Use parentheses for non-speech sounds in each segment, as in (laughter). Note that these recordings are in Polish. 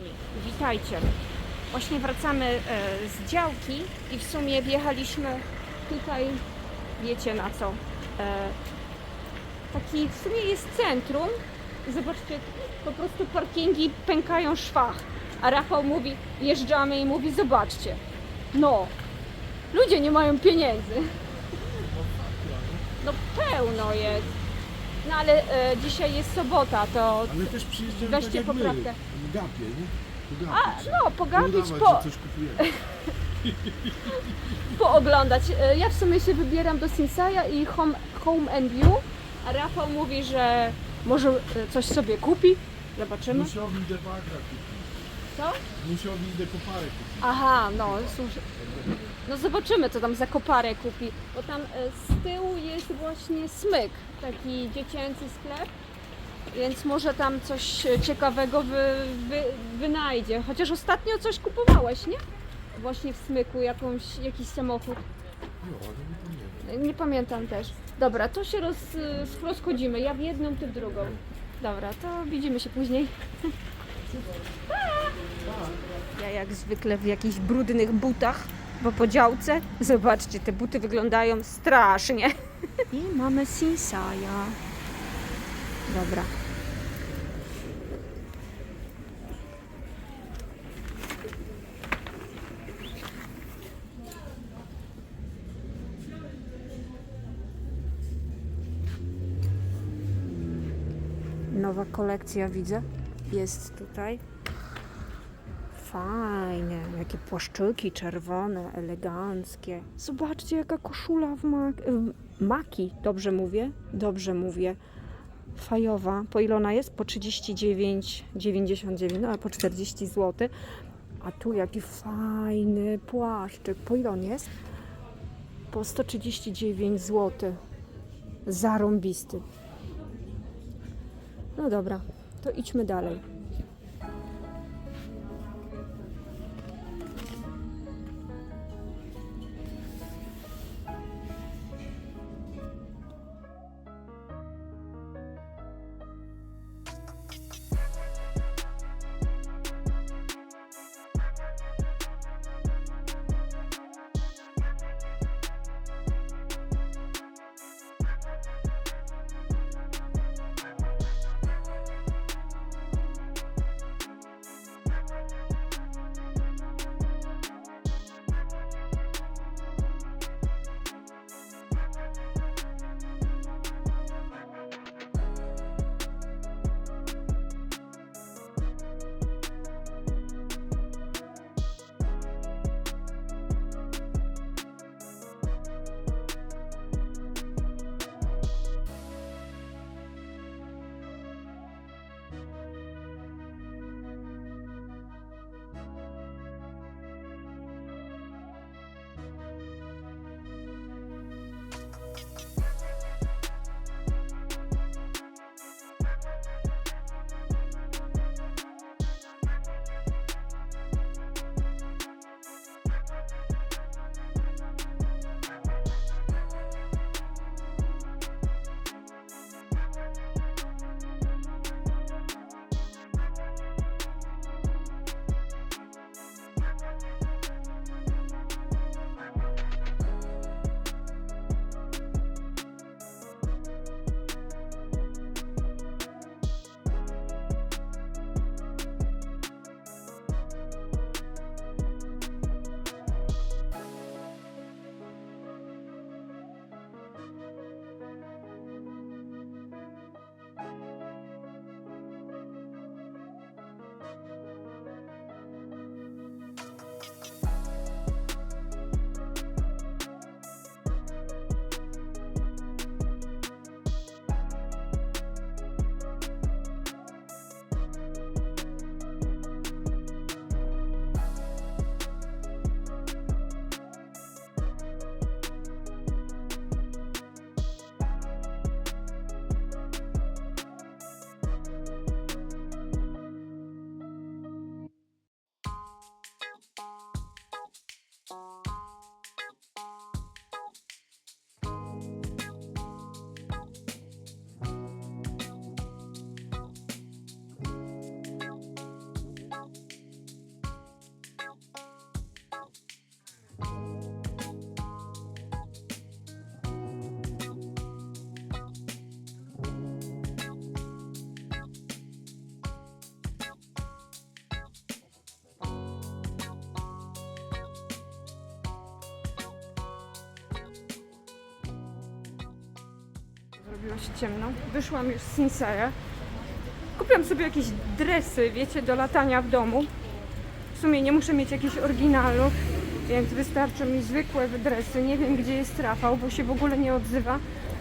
kochani, witajcie. Właśnie wracamy e, z działki i w sumie wjechaliśmy tutaj, wiecie na co. E, taki w sumie jest centrum. Zobaczcie, po prostu parkingi pękają szwach. A Rafał mówi, jeżdżamy i mówi, zobaczcie. No, ludzie nie mają pieniędzy. No pełno jest. No ale e, dzisiaj jest sobota, to Ale też przyjeżdżamy Weźcie tak jak poprawkę. my, w gapie, nie? Po A, no, pogapić, Udawać, po, że coś kupujemy. (laughs) pooglądać. E, Ja w sumie się wybieram do Sinsaja i Home, home and View, a Rafał mówi, że może e, coś sobie kupi. Zobaczymy. Musiowi idę bagra kupić. Co? Musiowi idę koparę kupić. Aha, no, słuchaj. No zobaczymy, co tam za koparę kupi. Bo tam e, z tyłu jest właśnie smyk, taki dziecięcy sklep. Więc może tam coś ciekawego wy, wy, wynajdzie. Chociaż ostatnio coś kupowałeś, nie? Właśnie w smyku jakąś, jakiś samochód. Nie pamiętam też. Dobra, to się roz, rozchodzimy. Ja w jedną, ty w drugą. Dobra, to widzimy się później. (laughs) Ja jak zwykle w jakichś brudnych butach, bo po działce. Zobaczcie, te buty wyglądają strasznie. I mamy Sinsaja. Dobra. Nowa kolekcja widzę. Jest tutaj. Fajne, jakie płaszczyki czerwone, eleganckie. Zobaczcie, jaka koszula w maki. Dobrze mówię? Dobrze mówię. Fajowa. Po ile ona jest? Po 39,99, no ale po 40 zł. A tu jaki fajny płaszczyk. Po ile on jest? Po 139 zł. Zarąbisty. No dobra, to idźmy dalej. Zrobiło się ciemno. Wyszłam już z Sinsaya. Kupiłam sobie jakieś dresy, wiecie, do latania w domu. W sumie nie muszę mieć jakichś oryginalów, więc wystarczą mi zwykłe dresy. Nie wiem, gdzie jest Rafał, bo się w ogóle nie odzywa.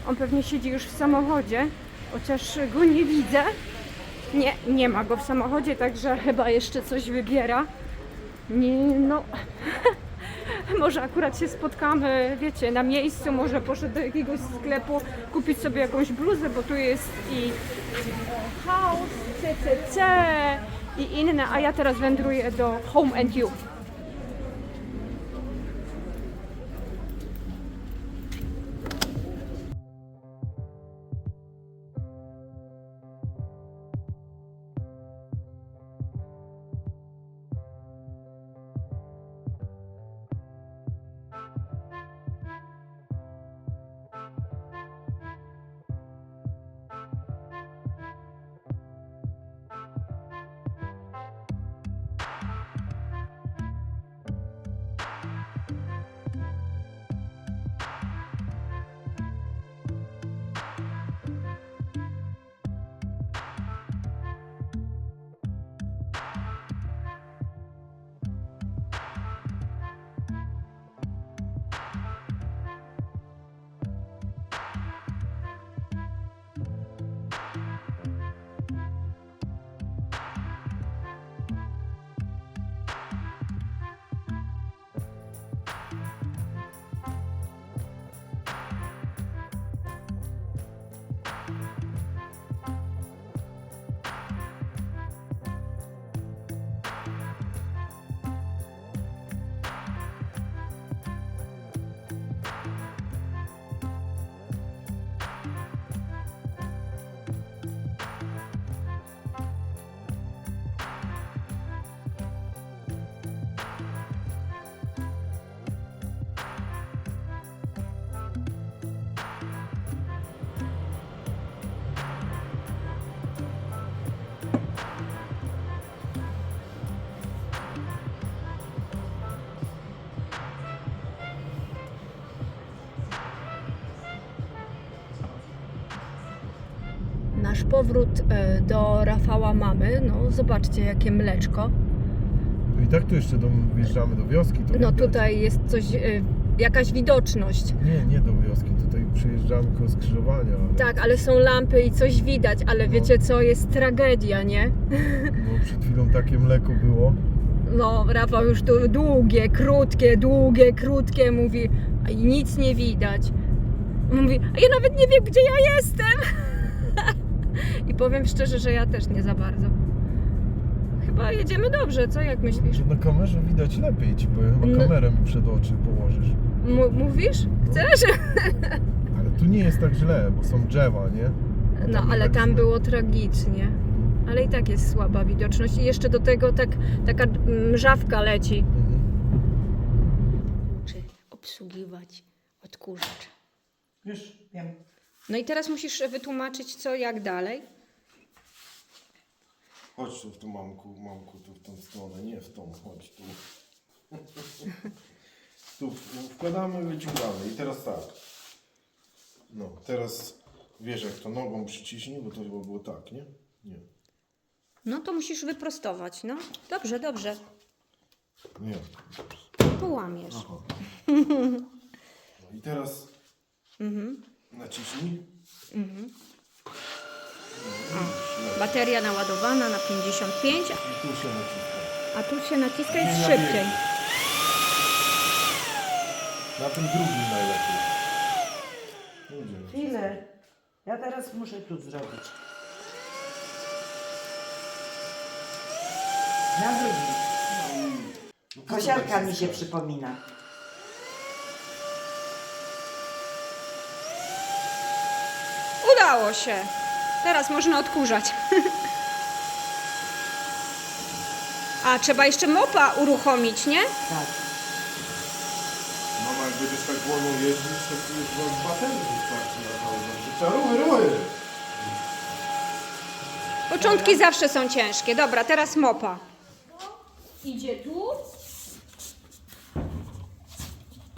On pewnie siedzi już w samochodzie, chociaż go nie widzę. Nie, nie ma go w samochodzie, także chyba jeszcze coś wybiera. Nie, no. (laughs) (laughs) Może akurat się spotkamy, wiecie, na miejscu, może poszedł do jakiegoś sklepu kupić sobie jakąś bluzę, bo tu jest i House, CCC i inne, a ja teraz wędruję do Home and You. Nasz powrót e, do Rafała mamy, no zobaczcie jakie mleczko. No i tak tu jeszcze do, wjeżdżamy do wioski. To No widać. tutaj jest coś, e, jakaś widoczność. Nie, nie do wioski. Tutaj przejeżdżamy koło skrzyżowania. Ale, Tak, ale są lampy i coś widać, ale No. wiecie co, jest tragedia, nie? No, (laughs) przed chwilą takie mleko było. No, Rafał już tu długie, krótkie, długie, krótkie mówi, nic nie widać. Mówi, a ja nawet nie wiem, gdzie ja jestem. (laughs) Powiem szczerze, że ja też nie za bardzo. Chyba jedziemy dobrze, co jak myślisz? Na kamerze widać lepiej ci powiem. Chyba No. kamerę mi przed oczy położysz. M- mówisz? Chcesz? Ale tu nie jest tak źle, bo są drzewa, nie? No, Tam ale tak tam źle. było tragicznie. Ale i tak jest słaba widoczność. I jeszcze do tego tak, taka mrzawka leci. Mhm. Czy obsługiwać odkurzacz. Już wiem. No i teraz musisz wytłumaczyć, co, jak dalej. Chodź tu w tą mamku, mamku, tu w tą stronę, nie w tą, chodź tu. tu wkładamy, wyciągamy i teraz tak. No, teraz wiesz jak to nogą przyciśnij, bo to chyba było tak, nie? Nie. No to musisz wyprostować, no. Dobrze, dobrze. Nie. Połamiesz. Aha. No i teraz naciśnij. Bateria naładowana na 55, I tu się naciska. a tu się naciska jest na szybciej. Na tym drugim najlepiej. Chwilę. Ja teraz muszę tu zrobić. Na drugim. No zobacz, mi się przypomina. Udało się. Teraz można odkurzać. (laughs) A trzeba jeszcze mopa uruchomić, nie? Tak. Mama, jak będziesz tak wolno jeździć, to tu już wam baterii wystarczy na pełno. Trzeba ruchy, ruchy! Początki zawsze są ciężkie. Dobra, teraz mopa. Idzie tu.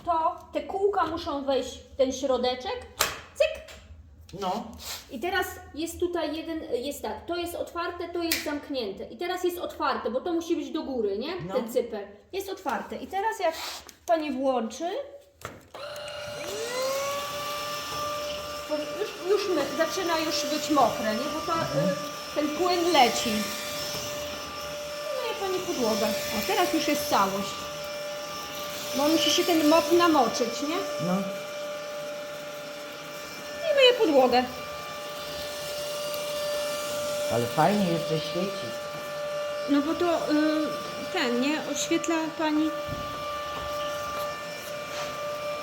To te kółka muszą wejść w ten środeczek. No. I teraz jest tutaj jeden, jest tak, to jest otwarte, to jest zamknięte. I teraz jest otwarte, bo to musi być do góry, nie? No. Ten cyper. Jest otwarte. I teraz jak Pani włączy, już, już my, zaczyna już być mokre, nie? Bo to, y, ten płyn leci. No i Pani podłogę. O, teraz już jest całość. Bo musi się ten mop namoczyć, nie? No. Podłogę. Ale fajnie jeszcze świeci. No bo to y, ten, nie? Oświetla pani.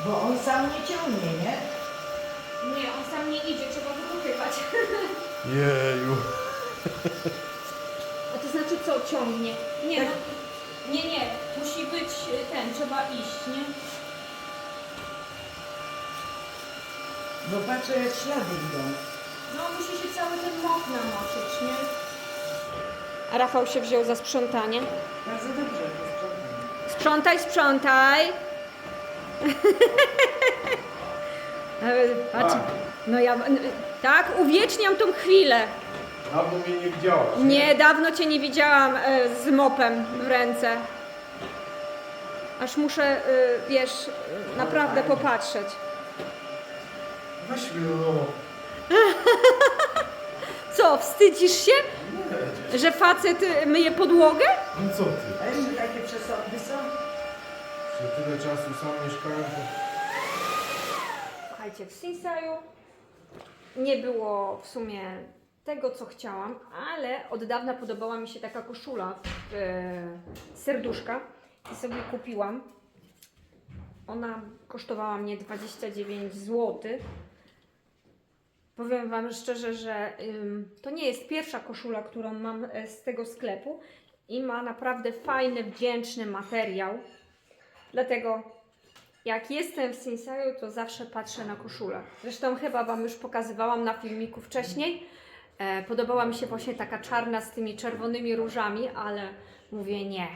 Bo on sam nie ciągnie, nie? Nie, on sam nie idzie, trzeba go popychać. (laughs) Jeju. A to znaczy co ciągnie? Nie, Tak. no, nie, nie. Musi być y, ten, trzeba iść, nie? Bo patrzę jak ślady idą. No musi się cały ten mok namoczyć, nie? A Rafał się wziął za sprzątanie. Bardzo dobrze to sprzątam. Sprzątaj, sprzątaj. (laughs) Patrz, no ja, tak, uwieczniam tą chwilę. Dawno mnie nie widziałaś. Nie, dawno Cię nie widziałam e, z mopem w ręce. Aż muszę, e, wiesz, e, naprawdę popatrzeć. No. (laughs) Co, wstydzisz się, Nie. że facet e, myje podłogę? No co ty? A jeszcze takie przesądy są? Że tyle czasu sam mieszkałem, to... Słuchajcie, w Sinsaju nie było w sumie tego, co chciałam, ale od dawna podobała mi się taka koszula e, serduszka i sobie kupiłam. Ona kosztowała mnie 29 zł. Powiem Wam szczerze, że to nie jest pierwsza koszula, którą mam e, z tego sklepu i ma naprawdę fajny, wdzięczny materiał. Dlatego jak jestem w Sinsaju, to zawsze patrzę na koszulę. Zresztą chyba Wam już pokazywałam na filmiku wcześniej. E, podobała mi się właśnie taka czarna z tymi czerwonymi różami, ale mówię nie.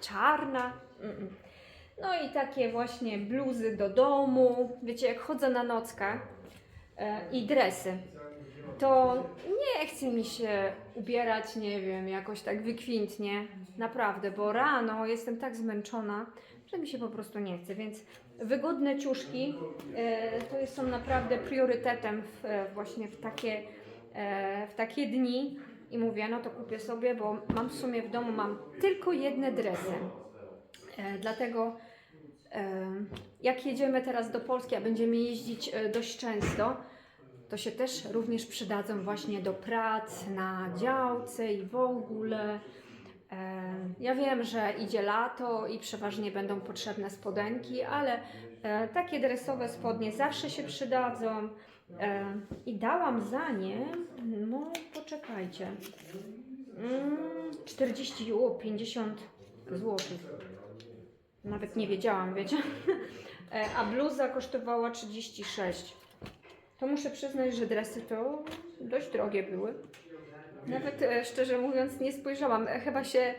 Czarna? Mm-mm. No i takie właśnie bluzy do domu. Wiecie, jak chodzę na nockę i dresy, to nie chce mi się ubierać, nie wiem, jakoś tak wykwintnie. Naprawdę, bo rano jestem tak zmęczona, że mi się po prostu nie chce, więc wygodne ciuszki e, to są naprawdę priorytetem w, e, właśnie w takie, e, w takie dni i mówię, no to kupię sobie, bo mam w sumie w domu mam tylko jedne dresy. E, dlatego e, jak jedziemy teraz do Polski, a będziemy jeździć e, dość często, to się też również przydadzą właśnie do prac na działce i w ogóle. E, Ja wiem, że idzie lato i przeważnie będą potrzebne spodenki, ale e, takie dresowe spodnie zawsze się przydadzą. E, I dałam za nie, no poczekajcie, mm, 40, o, 50 zł. Nawet nie wiedziałam, wiecie. (laughs) A bluza kosztowała 36. To muszę przyznać, że dresy to dość drogie były. Nawet e, szczerze mówiąc nie spojrzałam. E, Chyba się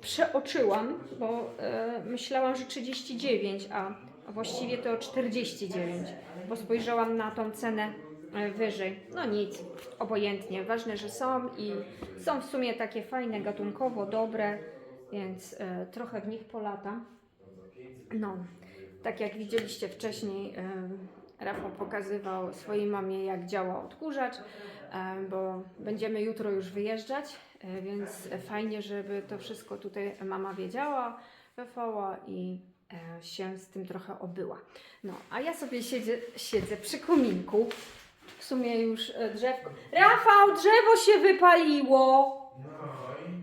przeoczyłam, bo e, myślałam, że 39, a a właściwie to 49, bo spojrzałam na tą cenę e, wyżej. No nic, obojętnie. Ważne, że są i są w sumie takie fajne, gatunkowo dobre, więc e, trochę w nich polata. No, tak jak widzieliście wcześniej, e, Rafał pokazywał swojej mamie, jak działa odkurzacz, e, bo będziemy jutro już wyjeżdżać, e, więc fajnie, żeby to wszystko tutaj mama wiedziała, Rafała i e, się z tym trochę obyła. No, a ja sobie siedzę, siedzę przy kominku. W sumie już drzewko. Rafał, drzewo się wypaliło!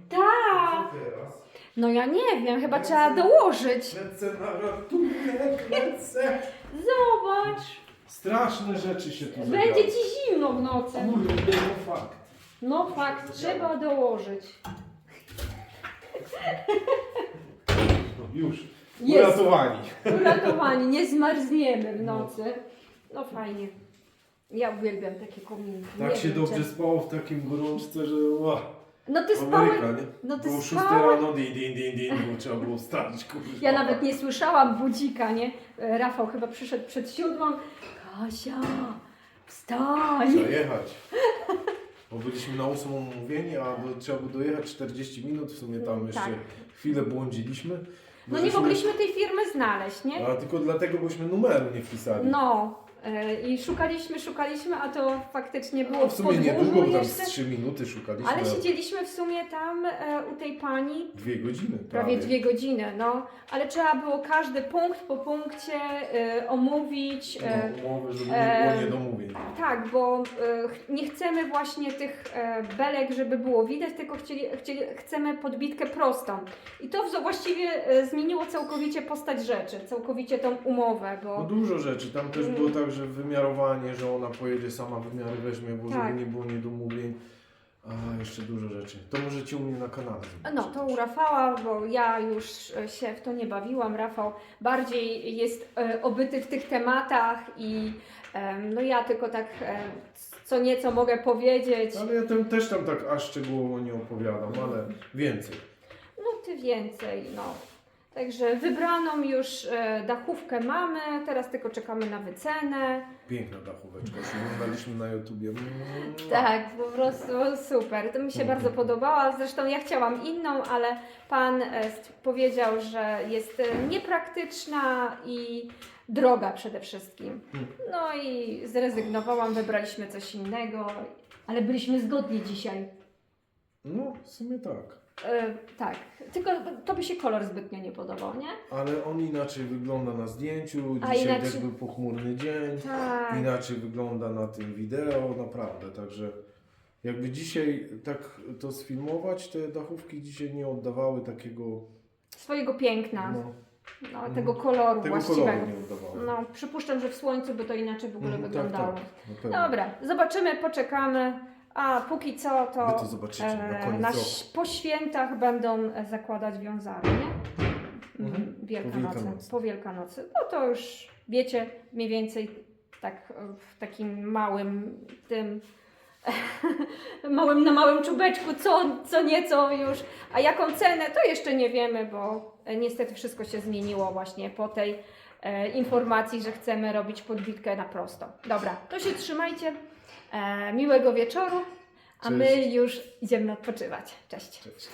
Tak! teraz? No ja nie wiem, chyba trzeba dołożyć. Lecę na ratunek, lecę. Zobacz! Straszne rzeczy się tu zadziały. Będzie ci zimno w nocy. Kurde, no fakt. No fakt, trzeba dołożyć. No, już. Jest. Uratowani. Uratowani, nie zmarzniemy w nocy. No fajnie. Ja uwielbiam takie kominki. Tak Nie się wiem, dobrze czy- spało w takim gorączce, że ła. No ty spałeś... Ameryka, nie? No ty Było 6 spałeś... rano, din, din, din, din, bo trzeba było wstać, kurde. Ja nawet nie słyszałam budzika, nie? E, Rafał chyba przyszedł przed siódmą. Kasia, wstań! Zajechać. Bo byliśmy na ósmą umówieni, a do, trzeba było dojechać 40 minut, w sumie tam jeszcze Tak. chwilę błądziliśmy. bo No nie żeśmy- mogliśmy tej firmy znaleźć, nie? A tylko dlatego, bośmy numeru nie wpisali. No i szukaliśmy, szukaliśmy, a to faktycznie było No, w sumie niedługo, bo tam jeszcze. z 3 minuty szukaliśmy. Ale siedzieliśmy w sumie tam e, u tej pani Dwie godziny prawie dwie godziny, no. Ale trzeba było każdy punkt po punkcie e, omówić. E, No, umowy, żeby e, nie było niedomówień. Tak, bo e, nie chcemy właśnie tych e, belek, żeby było widać, tylko chcieli, chcieli, chcemy podbitkę prostą. I to właściwie e, zmieniło całkowicie postać rzeczy, całkowicie tą umowę, No bo dużo rzeczy. Tam też Mm. było tak, że wymiarowanie, że ona pojedzie sama, wymiary weźmie, bo Tak. żeby nie było niedomówień. A jeszcze dużo rzeczy. To możecie u mnie na kanale. zobaczyć no to u Rafała, bo ja już e, się w to nie bawiłam. Rafał bardziej jest e, obyty w tych tematach i em, no ja tylko tak e, co nieco mogę powiedzieć. Ale ja tam, też tam tak aż szczegółowo nie opowiadam, ale więcej. No ty więcej, no. Także wybraną już e, dachówkę mamy, teraz tylko czekamy na wycenę. Piękna dachóweczka, już oglądaliśmy na YouTubie. Mm. Tak, po prostu super. To mi się bardzo podobała. Zresztą ja chciałam inną, ale pan e, st- powiedział, że jest e, niepraktyczna i droga przede wszystkim. Hmm. No i zrezygnowałam, wybraliśmy coś innego, ale byliśmy zgodni dzisiaj. No, w sumie tak. E, tak, tylko to by się kolor zbytnio nie podobał, nie? Ale on inaczej wygląda na zdjęciu, A dzisiaj inaczej- też był pochmurny dzień. Tak. Inaczej wygląda na tym wideo, naprawdę. Także jakby dzisiaj tak to sfilmować, te dachówki dzisiaj nie oddawały takiego Swojego piękna, no, no, tego koloru tego właściwego. koloru nie oddawały. No, przypuszczam, że w słońcu by to inaczej w ogóle Mhm, wyglądało. Tak, tak, na pewno. Dobra, zobaczymy, poczekamy. A póki co to, Wy to zobaczycie na koniec na, roku. po świętach będą e, zakładać wiązary, nie? Mhm. Wielkanocy, Wielkanocy. po Wielkanocy. No to już wiecie mniej więcej tak e, w takim małym tym (laughs) małym na małym czubeczku, co, co nieco już. A jaką cenę, to jeszcze nie wiemy, bo e, niestety wszystko się zmieniło właśnie po tej e, informacji, że chcemy robić podbitkę na prosto. Dobra, to się trzymajcie. E, miłego wieczoru, a my już idziemy odpoczywać. Cześć. Cześć.